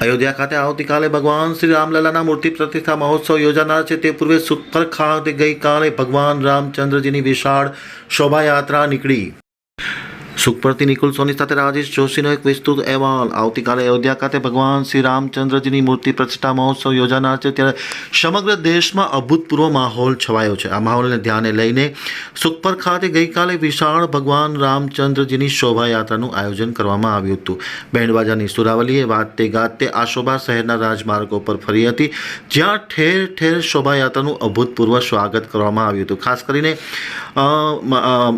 અયોધ્યા ખાતે આવતીકાલે ભગવાન શ્રી રામલલાના મૂર્તિ પ્રતિષ્ઠા મહોત્સવ યોજાનાર છે. તે પૂર્વે સુખપર ખાતે ગઈકાલે ભગવાન રામચંદ્રજીની વિશાળ શોભાયાત્રા નીકળી. સુખપરથી નિકુલ સોની સાથે રાજેશ જોશીનો એક વિસ્તૃત અહેવાલ. આવતીકાલે અયોધ્યા ખાતે ભગવાન શ્રી રામચંદ્રજીની મૂર્તિ પ્રતિષ્ઠા મહોત્સવ યોજાનાર છે. ત્યારે સમગ્ર દેશમાં અભૂતપૂર્વ માહોલ છવાયો છે. આ માહોલને ધ્યાને લઈને સુખપર ખાતે ગઈકાલે વિશાળ ભગવાન રામચંદ્રજીની શોભાયાત્રાનું આયોજન કરવામાં આવ્યું હતું. બેન્ડવાજાની સુરાવલીએ વાતે ગાતે આ શોભા શહેરના રાજમાર્ગો પર ફરી હતી, જ્યાં ઠેર ઠેર શોભાયાત્રાનું અભૂતપૂર્વ સ્વાગત કરવામાં આવ્યું હતું. ખાસ કરીને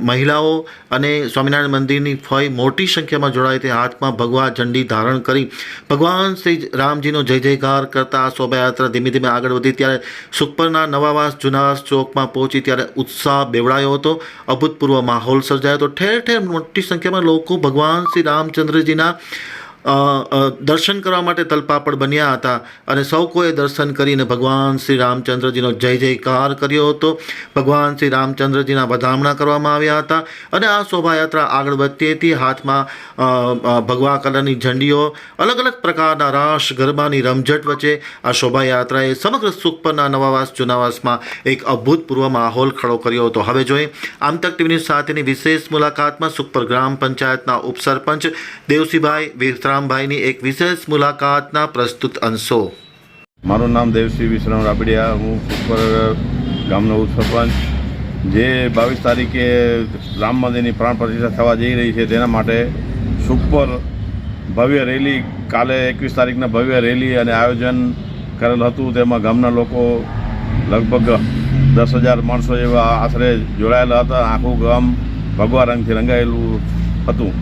મહિલાઓ અને સ્વામિનારાયણ મંદિરની ફય મોટી સંખ્યામાં જોડાઈ તે હાથમાં ભગવા ઝંડી ધારણ કરી ભગવાન શ્રી રામજીનો જય જયકાર કરતા શોભાયાત્રા ધીમે ધીમે આગળ વધી. ત્યારે સુખપરના નવાવાસ જુનાવાસ ચોકમાં પહોંચી ત્યારે ઉત્સાહ બેવડાયો હતો. અભૂતપૂર્વ માહોલ સર્જાયો હતો. ઠેર ઠેર મોટી સંખ્યામાં લોકો ભગવાન શ્રી રામચંદ્રજીના દર્શન કરવા માટે તલપાપડ બન્યા હતા અને સૌ કોઈએ દર્શન કરીને ભગવાન શ્રી રામચંદ્રજીનો જય જયકાર કર્યો હતો. ભગવાન શ્રી રામચંદ્રજીના વધામણા કરવામાં આવ્યા હતા અને આ શોભાયાત્રા આગળ વધતી હતી. હાથમાં ભગવા કલરની ઝંડીઓ અલગ અલગ પ્રકારના રાસ, ગરબાની રમઝટ વચ્ચે આ શોભાયાત્રાએ સમગ્ર સુખપરના નવાવાસ, જુનાવાસમાં એક અભૂતપૂર્વ માહોલ ખડો કર્યો હતો. હવે જોઈએ આમતક ટીવીની સાથેની વિશેષ મુલાકાતમાં સુખપર ગ્રામ પંચાયતના ઉપસરપંચ દેવસીભાઈ વિરતરામભાઈની એક વિશેષ મુલાકાતના પ્રસ્તુત અંશો. મારું નામ દેવશ્રી વિશ્રામ રાબડિયા. હું ઉપર ગામનો ઉપસરપંચ જે બાવીસ તારીખે રામ મંદિરની પ્રાણ પ્રતિષ્ઠા થવા જઈ રહી છે તેના માટે સુપર ભવ્ય રેલી કાલે એકવીસ તારીખના ભવ્ય રેલી અને આયોજન કરેલ હતું. તેમાં ગામના લોકો લગભગ દસ હજાર માણસો જેવા આશરે જોડાયેલા હતા. આખું ગામ ભગવા રંગથી રંગાયેલું હતું.